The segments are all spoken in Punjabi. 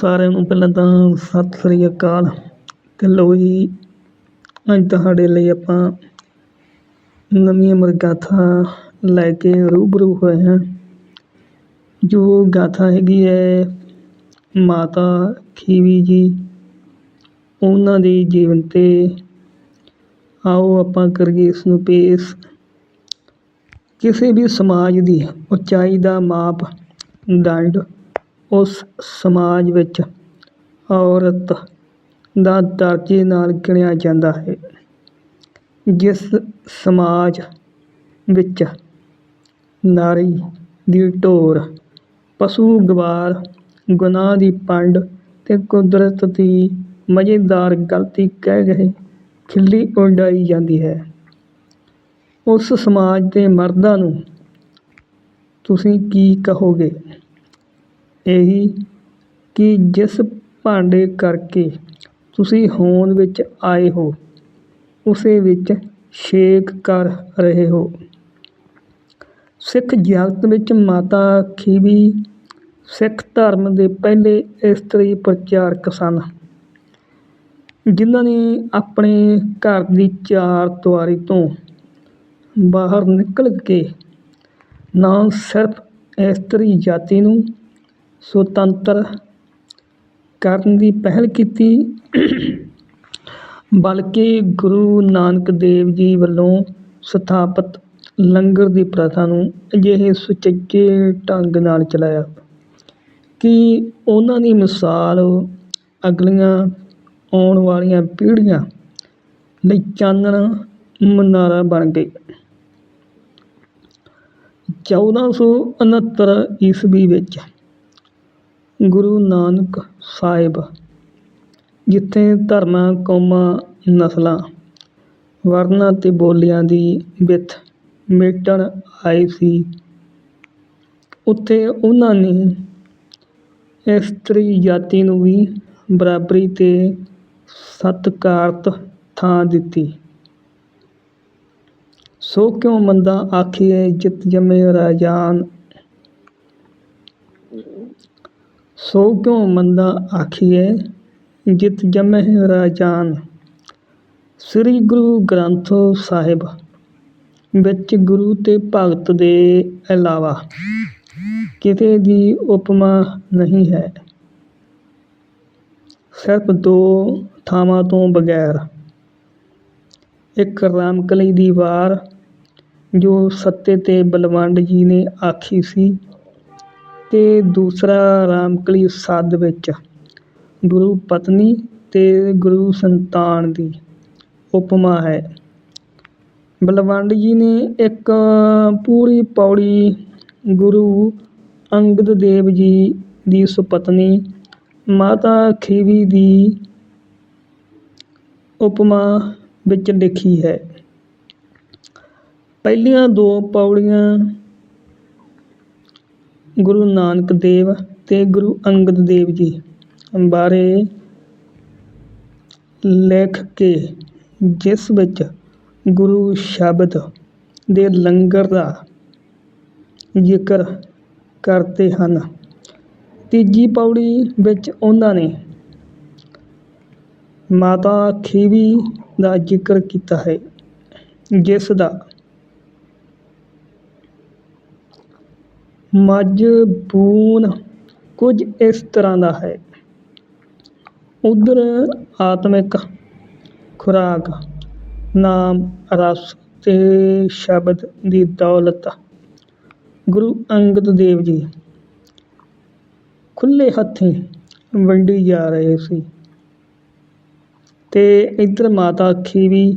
ਸਾਰਿਆਂ ਨੂੰ ਪਹਿਲਾਂ ਤਾਂ ਸਤਿ ਸ੍ਰੀ ਅਕਾਲ ਤੇ ਲਓ ਜੀ, ਅੱਜ ਤੁਹਾਡੇ ਲਈ ਆਪਾਂ ਨਵੀਂ ਅਮਰ ਗਾਥਾ ਲੈ ਕੇ ਰੂਬਰੂ ਹੋਏ ਹਾਂ। ਜੋ ਗਾਥਾ ਹੈਗੀ ਹੈ ਮਾਤਾ ਖੀਵੀ ਜੀ, ਉਹਨਾਂ ਦੇ ਜੀਵਨ 'ਤੇ। ਆਓ ਆਪਾਂ ਕਰੀਏ ਇਸ ਨੂੰ ਪੇਸ਼। ਕਿਸੇ ਵੀ ਸਮਾਜ ਦੀ ਉੱਚਾਈ ਦਾ ਮਾਪ, ਦੰਡ ਉਸ ਸਮਾਜ ਵਿੱਚ ਔਰਤ ਦਾ ਦਰਜੇ ਨਾਲ ਗਿਣਿਆ ਜਾਂਦਾ ਹੈ। ਜਿਸ ਸਮਾਜ ਵਿੱਚ ਨਾਰੀ ਦੀ ਢੋਰ, ਪਸ਼ੂ ਗਵਾਰ, ਗੁਨਾਹ ਦੀ ਪੰਡ ਅਤੇ ਕੁਦਰਤ ਦੀ ਮਜ਼ੇਦਾਰ ਗਲਤੀ ਕਹਿ ਗਏ ਖਿੱਲੀ ਉਡਾਈ ਜਾਂਦੀ ਹੈ। ਉਸ ਸਮਾਜ ਦੇ ਮਰਦਾਂ ਨੂੰ ਤੁਸੀਂ ਕੀ ਕਹੋਗੇ? ਇਹੀ ਕਿ ਜਿਸ ਭਾਂਡੇ ਕਰਕੇ ਤੁਸੀਂ ਹੋਂਦ ਵਿੱਚ ਆਏ ਹੋ, ਉਸੇ ਵਿੱਚ ਛੇਕ ਕਰ ਰਹੇ ਹੋ। ਸਿੱਖ ਜਗਤ ਵਿੱਚ ਮਾਤਾ ਖੀਵੀ ਸਿੱਖ ਧਰਮ ਦੇ ਪਹਿਲੇ ਇਸਤਰੀ ਪ੍ਰਚਾਰਕ ਸਨ, ਜਿਨ੍ਹਾਂ ਨੇ ਆਪਣੇ ਘਰ ਦੀ ਚਾਰ ਦੀਵਾਰੀ ਤੋਂ ਬਾਹਰ ਨਿਕਲ ਕੇ ਨਾ ਸਿਰਫ ਇਸਤਰੀ ਜਾਤੀ ਨੂੰ ਸੁਤੰਤਰ ਕਰਨ ਦੀ ਪਹਿਲ ਕੀਤੀ। ਬਲਕਿ ਗੁਰੂ ਨਾਨਕ ਦੇਵ ਜੀ ਵੱਲੋਂ ਸਥਾਪਿਤ ਲੰਗਰ ਦੀ ਪ੍ਰਥਾ ਨੂੰ ਅਜਿਹੇ ਸੁਚੱਜੇ ਢੰਗ ਨਾਲ ਚਲਾਇਆ ਕਿ ਉਹਨਾਂ ਦੀ ਮਿਸਾਲ ਅਗਲੀਆਂ ਆਉਣ ਵਾਲੀਆਂ ਪੀੜ੍ਹੀਆਂ ਲਈ ਚਾਨਣ ਮੁਨਾਰਾ ਬਣ ਗਈ। ਚੌਦਾਂ ਸੌ ਉਣਹੱਤਰ ਈਸਵੀ ਵਿੱਚ ਗੁਰੂ ਨਾਨਕ ਸਾਹਿਬ, ਜਿੱਥੇ ਧਰਮਾਂ, ਕੌਮਾਂ, ਨਸਲਾਂ, ਵਰਨਾਂ ਅਤੇ ਬੋਲੀਆਂ ਦੀ ਵਿੱਥ ਮੇਟਣ ਆਏ ਸੀ। ਉੱਥੇ ਉਹਨਾਂ ਨੇ ਇਸਤਰੀ ਜਾਤੀ ਨੂੰ ਵੀ ਬਰਾਬਰੀ ਅਤੇ ਸਤਿਕਾਰਤ ਥਾਂ ਦਿੱਤੀ। ਸੋ ਕਿਉ ਮੰਦਾ ਆਖੀਐ, ਜਿਤ ਜੰਮੇ ਰਾਜਾਨ ਸੋ ਕਿਉ ਮੰਦਾ ਆਖੀਐ, ਜਿਤ ਜੰਮੇ ਰਾਜਾਨ। ਸ੍ਰੀ ਗੁਰੂ ਗ੍ਰੰਥ ਸਾਹਿਬ, ਵਿੱਚ ਗੁਰੂ ਤੇ ਭਗਤ ਦੇ ਇਲਾਵਾ ਕਿਸੇ ਦੀ ਉਪਮਾ ਨਹੀਂ ਹੈ। ਸਿਰਫ ਦੋ ਥਾਵਾਂ ਤੋਂ ਬਗੈਰ, ਇੱਕ ਰਾਮਕਲੀ ਦੀ ਵਾਰ ਜੋ ਸੱਤੇ ਤੇ ਬਲਵੰਡ ਜੀ ਨੇ ਆਖੀ ਸੀ ਤੇ ਦੂਸਰਾ ਰਾਮਕਲੀ ਸੱਦ ਵਿੱਚ ਗੁਰੂ ਪਤਨੀ ਅਤੇ ਗੁਰੂ ਸੰਤਾਨ ਦੀ ਉਪਮਾ ਹੈ। ਬਲਵੰਡ ਜੀ ਨੇ ਇੱਕ ਪੂਰੀ ਪੌੜੀ ਗੁਰੂ ਅੰਗਦ ਦੇਵ ਜੀ ਦੀ ਸੁਪਤਨੀ ਮਾਤਾ ਖੀਵੀ ਦੀ ਉਪਮਾ ਵਿੱਚ ਲਿਖੀ ਹੈ। ਪਹਿਲੀਆਂ ਦੋ ਪੌੜੀਆਂ ਗੁਰੂ ਨਾਨਕ ਦੇਵ ਅਤੇ ਗੁਰੂ ਅੰਗਦ ਦੇਵ ਜੀ। ਬਾਰੇ ਲਿਖ ਕੇ ਜਿਸ ਵਿੱਚ ਗੁਰੂ ਸ਼ਬਦ ਦੇ ਲੰਗਰ ਦਾ ਜ਼ਿਕਰ ਕਰਦੇ ਹਨ। ਤੀਜੀ ਪੌੜੀ ਵਿੱਚ ਉਹਨਾਂ ਨੇ ਮਾਤਾ ਖੀਵੀ ਦਾ ਜ਼ਿਕਰ ਕੀਤਾ ਹੈ, ਜਿਸ ਦਾ ਮਜ਼ਬੂਨ ਕੁਝ ਇਸ ਤਰ੍ਹਾਂ ਦਾ ਹੈ। ਉੱਧਰ ਆਤਮਿਕ ਖੁਰਾਕ, ਨਾਮ, ਰਸ ਤੇ ਸ਼ਬਦ ਦੀ ਦੌਲਤ। ਗੁਰੂ ਅੰਗਦ ਦੇਵ ਜੀ ਖੁੱਲ੍ਹੇ ਹੱਥੀਂ ਵੰਡੀ ਜਾ ਰਹੇ ਸੀ ਤੇ ਇੱਧਰ ਮਾਤਾ ਖੀਵੀ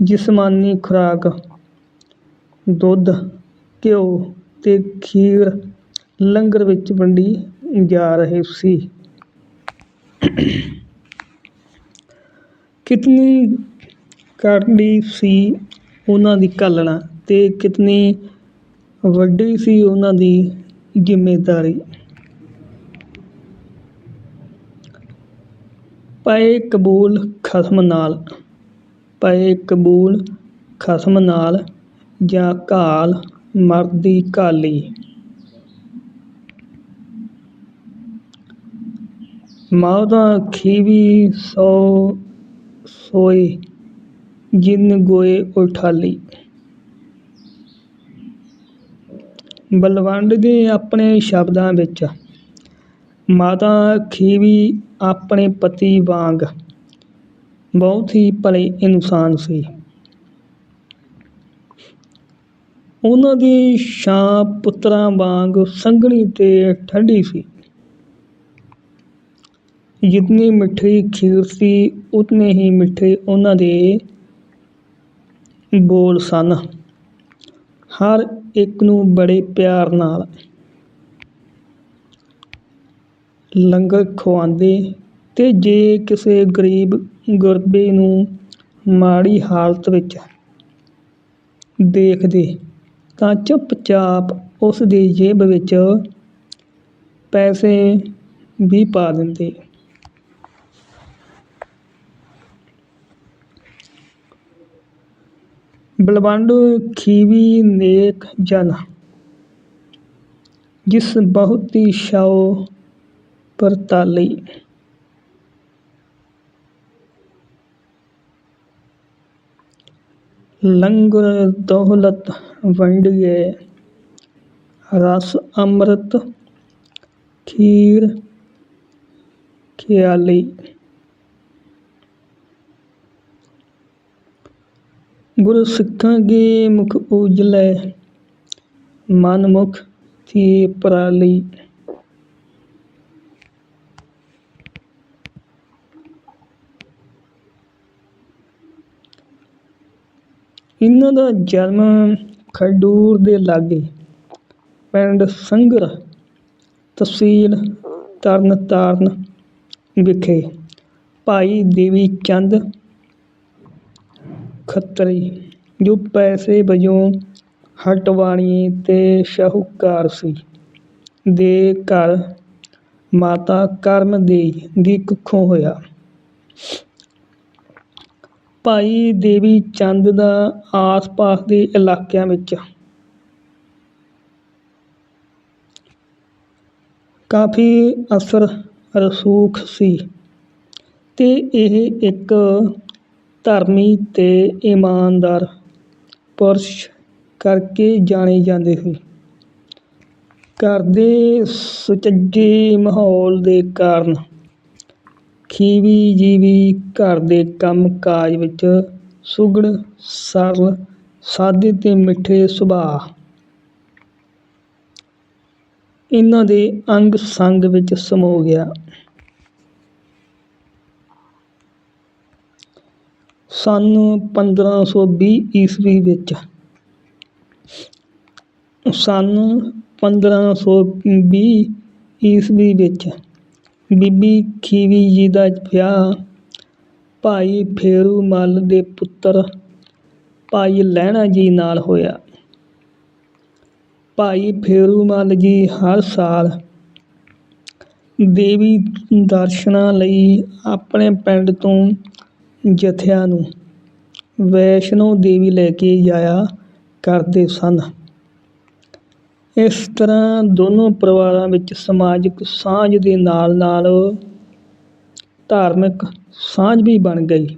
ਜਿਸਮਾਨੀ ਖੁਰਾਕ, ਦੁੱਧ, ਘਿਓ ਤੇ ਖੀਰ ਲੰਗਰ ਵਿੱਚ ਵੰਡੀ ਜਾ ਰਹੀ ਸੀ। ਕਿਤਨੀ ਕਰੜੀ ਸੀ ਉਹਨਾਂ ਦੀ ਘਾਲਣਾ ਤੇ ਕਿਤਨੀ ਵੱਡੀ ਸੀ ਉਹਨਾਂ ਦੀ ਜ਼ਿੰਮੇਦਾਰੀ। ਪਏ ਕਬੂਲ ਖਸਮ ਨਾਲ, ਪਏ ਕਬੂਲ ਖਸਮ ਨਾਲ ਜਾਂ ਘਾਲ ਮਰਦੀ ਘਾਲੀ ਮਾਧਾ ਖੀਵੀ ਸੋ ਸੋਏ, ਜਿਨ ਗੋਏ ਉਠਾਲੀ। ਬਲਵੰਡ ਦੇ ਆਪਣੇ ਸ਼ਬਦਾਂ ਵਿੱਚ, ਮਾਤਾ ਖੀਵੀ ਆਪਣੇ ਪਤੀ ਵਾਂਗ, ਬਹੁਤ ਹੀ ਭਲੇ ਇਨਸਾਨ ਸੀ। ਉਹਨਾਂ ਦੀ ਛਾਂ ਪੁੱਤਰਾਂ ਵਾਂਗ ਸੰਘਣੀ ਤੇ ਠੰਡੀ ਸੀ। ਜਿਤਨੀ ਮਿੱਠੀ ਖੀਰ ਸੀ, ਉਤਨੇ ਹੀ ਮਿੱਠੇ ਉਹਨਾਂ ਦੇ ਬੋਲ ਸਨ। ਹਰ ਇੱਕ ਨੂੰ ਬੜੇ ਪਿਆਰ ਨਾਲ ਲੰਗਰ ਖਵਾਉਂਦੇ ਤੇ ਜੇ ਕਿਸੇ ਗਰੀਬ ਗੁਰਬੇ ਨੂੰ ਮਾੜੀ ਹਾਲਤ ਵਿੱਚ ਦੇਖਦੇ ਤਾਂ ਚੁੱਪਚਾਪ ਉਸ ਦੀ ਜੇਬ ਵਿੱਚ ਪੈਸੇ ਵੀ ਪਾ ਦਿੰਦੇ। ਬਲਵੰਡ ਖੀਵੀ ਨੇਕ ਜਨ, ਜਿਸ ਬਹੁਤੀ ਛਾਉ ਪਰਤਾਲੀ। ਲੰਗਰ ਦੌਲਤ ਵੰਡੀਏ, ਰਸ ਅੰਮ੍ਰਿਤ ਖੀਰ ਖਿਆਲੀ। ਗੁਰ ਸਿੱਖਾਂ ਕੇ ਮੁਖ ਉਜਲੇ, ਮਨ ਮੁਖ ਥੀ ਪਰਾਲੀ। ਇਹਨਾਂ ਦਾ ਜਨਮ ਖਡੂਰ ਦੇ ਲਾਗੇ ਪਿੰਡ ਸੰਗਰ ਤਹਿਸੀਲ ਤਰਨਤਾਰਨ ਵਿਖੇ ਭਾਈ ਦੇਵੀ ਚੰਦ ਖੱਤਰੀ, ਜੋ ਪੈਸੇ ਵਜੋਂ ਹਟਵਾਣੀ ਤੇ ਸ਼ਾਹੂਕਾਰ ਸੀ, ਦੇ ਘਰ ਮਾਤਾ ਕਰਮ ਦੇਈ ਦੀ ਕੁੱਖੋਂ ਹੋਇਆ। ਭਾਈ ਦੇਵੀ ਚੰਦ ਦਾ ਆਸ-ਪਾਸ ਦੇ ਇਲਾਕਿਆਂ ਵਿੱਚ। ਕਾਫੀ ਅਸਰ ਰਸੂਖ ਸੀ ਅਤੇ ਇਹ ਇੱਕ ਧਰਮੀ ਅਤੇ ਇਮਾਨਦਾਰ ਪੁਰਸ਼ ਕਰਕੇ ਜਾਣੇ ਜਾਂਦੇ ਸੀ। ਘਰ ਦੇ ਸੁਚੱਜੇ ਮਾਹੌਲ ਦੇ ਕਾਰਨ ਖੀਵੀ ਜੀਵੀ ਘਰ ਦੇ ਕੰਮ ਕਾਜ ਵਿੱਚ ਸੁਘੜ ਸਰਲ, ਸਾਦੇ ਤੇ ਮਿੱਠੇ ਸੁਭਾਅ। ਇਹਨਾਂ ਦੇ ਅੰਗ ਸੰਗ ਵਿੱਚ ਸਮੋ ਗਿਆ। ਸੰਨ 1520 ਈਸਵੀ ਵਿੱਚ ਸੰਨ 1520 ਈਸਵੀ ਵਿੱਚ ਬੀਬੀ ਖੀਵੀ ਜੀ ਦਾ ਵਿਆਹ, ਭਾਈ ਫੇਰੂ ਮੱਲ ਦੇ ਪੁੱਤਰ ਭਾਈ ਲਹਿਣਾ ਜੀ ਨਾਲ ਹੋਇਆ। ਭਾਈ ਫੇਰੂ ਮੱਲ ਜੀ ਹਰ ਸਾਲ ਦੇਵੀ ਦਰਸ਼ਨਾਂ ਲਈ ਆਪਣੇ ਪਿੰਡ ਤੋਂ ਜਥਿਆਂ ਨੂੰ ਵੈਸ਼ਨੋ ਦੇਵੀ ਲੈ ਕੇ ਜਾਇਆ ਕਰਦੇ ਸਨ। ਇਸ ਤਰ੍ਹਾਂ ਦੋਨੋਂ ਪਰਿਵਾਰਾਂ ਵਿੱਚ ਸਮਾਜਿਕ ਸਾਂਝ ਦੇ ਨਾਲ ਨਾਲ ਧਾਰਮਿਕ ਸਾਂਝ ਵੀ ਬਣ ਗਈ।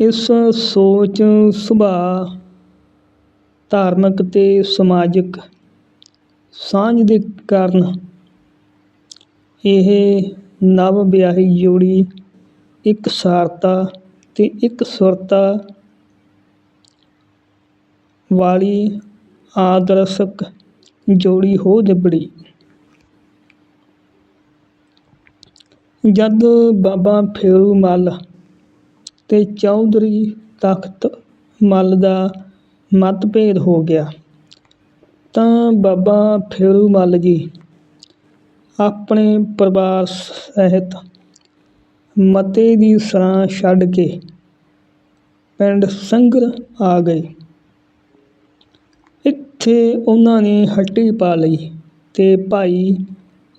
ਇਸ ਸੋਚ, ਸੁਭਾਅ, ਧਾਰਮਿਕ ਤੇ ਸਮਾਜਿਕ ਸਾਂਝ ਦੇ ਕਾਰਨ ਇਹ ਨਵ ਵਿਆਹੀ ਜੋੜੀ ਇੱਕ ਸਾਰਤਾ ਤੇ ਇੱਕ ਸੁਰਤਾ ਵਾਲੀ ਆਦਰਸ਼ਕ ਜੋੜੀ ਹੋ ਨਿਬੜੀ ਜਦ ਬਾਬਾ ਫੇਰੂ ਮੱਲ ਤੇ ਚੌਧਰੀ ਤਖਤ ਮੱਲ ਦਾ ਮਤਭੇਦ ਹੋ ਗਿਆ, ਤਾਂ ਬਾਬਾ ਫੇਰੂ ਮੱਲ ਜੀ ਆਪਣੇ ਪਰਿਵਾਰ ਸਹਿਤ ਮਤੇ ਦੀ ਸਰਾਂ ਛੱਡ ਕੇ ਪਿੰਡ ਸੰਗਰ ਆ ਗਏ। ਇੱਥੇ ਉਹਨਾਂ ਨੇ ਹੱਟੀ ਪਾ ਲਈ ਅਤੇ ਭਾਈ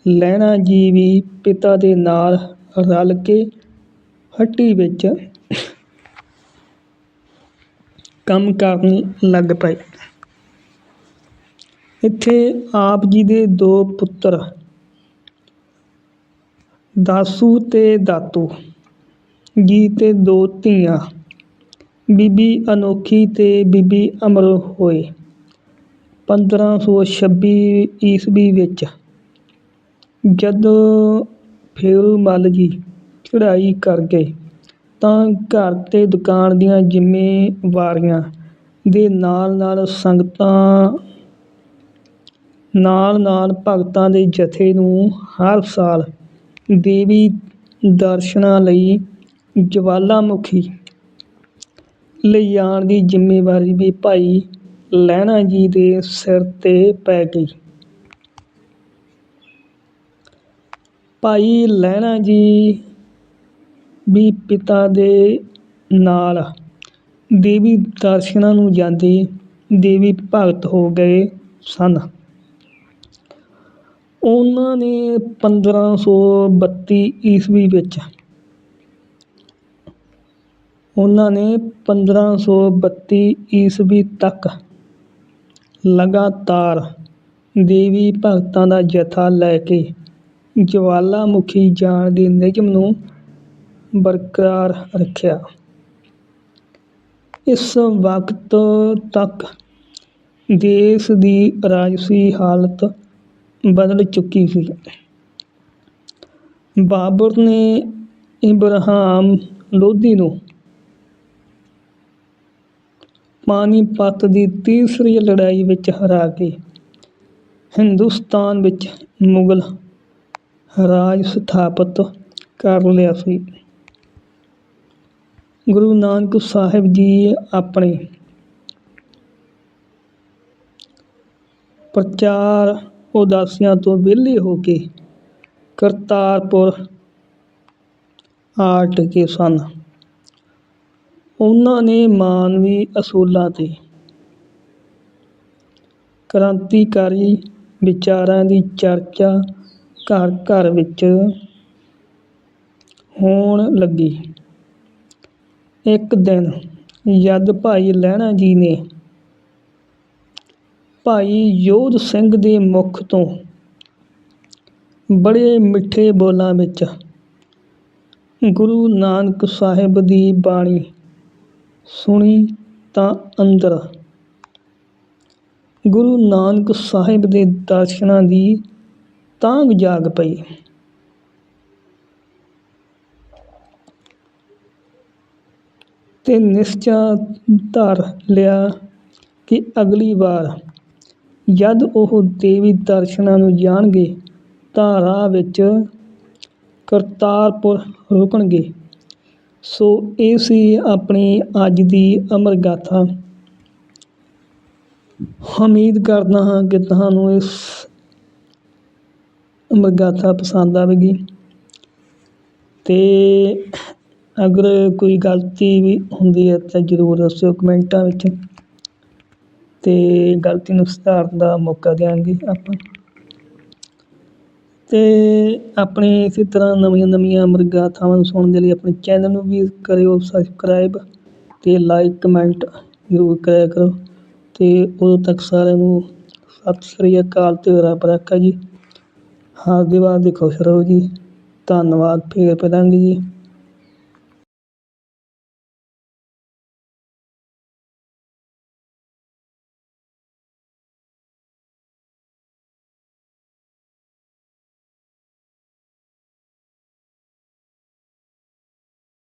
ਲਹਿਣਾ ਜੀ ਵੀ ਪਿਤਾ ਦੇ ਨਾਲ ਰਲ ਕੇ ਹੱਟੀ ਵਿੱਚ ਕੰਮ ਕਰਨ ਲੱਗ ਪਏ। ਇੱਥੇ ਆਪ ਜੀ ਦੇ ਦੋ ਪੁੱਤਰ, ਦਾਸੂ ਤੇ ਦਾਤੂ, ਜੀ ਤੇ ਦੋ ਧੀਆਂ, ਬੀਬੀ ਅਨੋਖੀ ਤੇ ਬੀਬੀ ਅਮਰ ਹੋਏ। 1526 ਈਸਵੀ ਵਿੱਚ ਜਦੋਂ ਫੇਰੂਮੱਲ ਜੀ ਚੜ੍ਹਾਈ ਕਰ ਗਏ, ਤਾਂ ਘਰ ਅਤੇ ਦੁਕਾਨ ਦੀਆਂ ਜ਼ਿੰਮੇਵਾਰੀਆਂ ਦੇ ਨਾਲ ਨਾਲ ਸੰਗਤਾਂ, ਨਾਲ ਨਾਲ ਭਗਤਾਂ ਦੇ ਜਥੇ ਨੂੰ ਹਰ ਸਾਲ ਦੇਵੀ ਦਰਸ਼ਨਾਂ ਲਈ ਜਵਾਲਾਮੁਖੀ ਲਿਜਾਣ ਦੀ ਜ਼ਿੰਮੇਵਾਰੀ ਵੀ ਭਾਈ ਲਹਿਣਾ ਜੀ ਦੇ ਸਿਰ ਤੇ ਪੈ ਗਈ। ਭਾਈ ਲਹਿਣਾ ਜੀ ਵੀ ਪਿਤਾ ਦੇ ਨਾਲ ਦੇਵੀ ਦਰਸ਼ਨਾਂ ਨੂੰ ਜਾਂਦੇ ਦੇਵੀ ਭਗਤ ਹੋ ਗਏ ਸਨ। ਉਹਨਾਂ ਨੇ 1532 ਈਸਵੀ ਵਿੱਚ ਉਹਨਾਂ ਨੇ 1532 ਈਸਵੀ ਤੱਕ ਲਗਾਤਾਰ ਦੇਵੀ ਭਗਤਾਂ ਦਾ ਜਥਾ ਲੈ ਕੇ ਜਵਾਲਾਮੁਖੀ ਜਾਣ ਦੇ ਨਿਯਮ ਨੂੰ ਬਰਕਰਾਰ ਰੱਖਿਆ। ਇਸ ਵਕਤ ਤੱਕ ਦੇਸ਼ ਦੀ ਰਾਜਸੀ ਹਾਲਤ ਬਦਲ ਚੁੱਕੀ ਸੀ। ਬਾਬਰ ਨੇ ਇਬਰਾਹਿਮ ਲੋਧੀ ਨੂੰ ਪਾਣੀਪਤ ਦੀ ਤੀਸਰੀ ਲੜਾਈ ਵਿੱਚ ਹਰਾ ਕੇ ਹਿੰਦੁਸਤਾਨ ਵਿੱਚ ਮੁਗਲ ਰਾਜ ਸਥਾਪਤ ਕਰ ਲਿਆ ਸੀ। ਗੁਰੂ ਨਾਨਕ ਸਾਹਿਬ ਜੀ ਆਪਣੇ ਪ੍ਰਚਾਰ ਉਦਾਸੀਆਂ ਤੋਂ ਵਿਹਲੇ ਹੋ ਕੇ ਕਰਤਾਰਪੁਰ ਆਟ ਕੇ ਸਨ। ਉਹਨਾਂ ਨੇ ਮਾਨਵੀ ਅਸੂਲਾਂ ਤੇ ਕ੍ਰਾਂਤੀਕਾਰੀ ਵਿਚਾਰਾਂ ਦੀ ਚਰਚਾ ਘਰ ਘਰ ਵਿੱਚ ਹੋਣ ਲੱਗੀ। ਇੱਕ ਦਿਨ ਜਦ ਭਾਈ ਲਹਿਣਾ ਜੀ ਨੇ ਭਾਈ ਯੋਧ ਸਿੰਘ ਦੇ ਮੁਖ ਤੋਂ ਬੜੇ ਮਿੱਠੇ ਬੋਲਾਂ ਵਿੱਚ ਗੁਰੂ ਨਾਨਕ ਸਾਹਿਬ ਦੀ ਬਾਣੀ ਸੁਣੀ ਤਾਂ ਅੰਦਰ। ਗੁਰੂ ਨਾਨਕ ਸਾਹਿਬ ਦੇ ਦਰਸ਼ਨਾਂ ਦੀ ਤਾਂਘ ਜਾਗ ਪਈ। ਤੇ ਨਿਸ਼ਚਾ ਧਰ ਲਿਆ ਕਿ ਅਗਲੀ ਵਾਰ ਜਦ ਉਹ ਦੇਵੀ ਦਰਸ਼ਨਾਂ ਨੂੰ ਜਾਣਗੇ ਤਾਂ ਰਾਹ ਵਿੱਚ ਕਰਤਾਰਪੁਰ ਰੁਕਣਗੇ। ਸੋ ਇਹ ਸੀ ਆਪਣੀ ਅੱਜ ਦੀ ਅਮਰ ਗਾਥਾ ਉਮੀਦ ਕਰਦਾ ਹਾਂ ਕਿ ਤੁਹਾਨੂੰ ਇਸ ਅਮਰ ਗਾਥਾ ਪਸੰਦ ਆਵੇਗੀ। ਤੇ ਅਗਰ ਕੋਈ ਗਲਤੀ ਵੀ ਹੁੰਦੀ ਹੈ ਤਾਂ ਜ਼ਰੂਰ ਦੱਸਿਓ ਕਮੈਂਟਾਂ ਵਿੱਚ। ਤੇ ਗਲਤੀ ਨੂੰ ਸੁਧਾਰਨ ਦਾ ਮੌਕਾ ਦਿਆਂਗੇ ਆਪਾਂ। ਅਤੇ ਆਪਣੇ ਇਸ ਤਰ੍ਹਾਂ ਨਵੀਆਂ ਨਵੀਆਂ ਅਮਰ ਗਾਥਾਵਾਂ ਨੂੰ ਸੁਣਨ ਦੇ ਲਈ ਆਪਣੇ ਚੈਨਲ ਨੂੰ ਵੀ ਕਰਿਓ ਸਬਸਕ੍ਰਾਈਬ ਅਤੇ ਲਾਈਕ ਕਮੈਂਟ ਜ਼ਰੂਰ ਕਰਿਆ ਕਰੋ। ਅਤੇ ਉਦੋਂ ਤੱਕ ਸਾਰਿਆਂ ਨੂੰ ਸਤਿ ਸ੍ਰੀ ਅਕਾਲ ਅਤੇ ਰੱਬ ਰਾਖਾ ਜੀ। ਹਰ ਦੀਵਾਰ ਖੁਸ਼ ਰਹੋ ਜੀ ਧੰਨਵਾਦ, ਫੇਰ ਮਿਲਾਂਗੇ ਜੀ।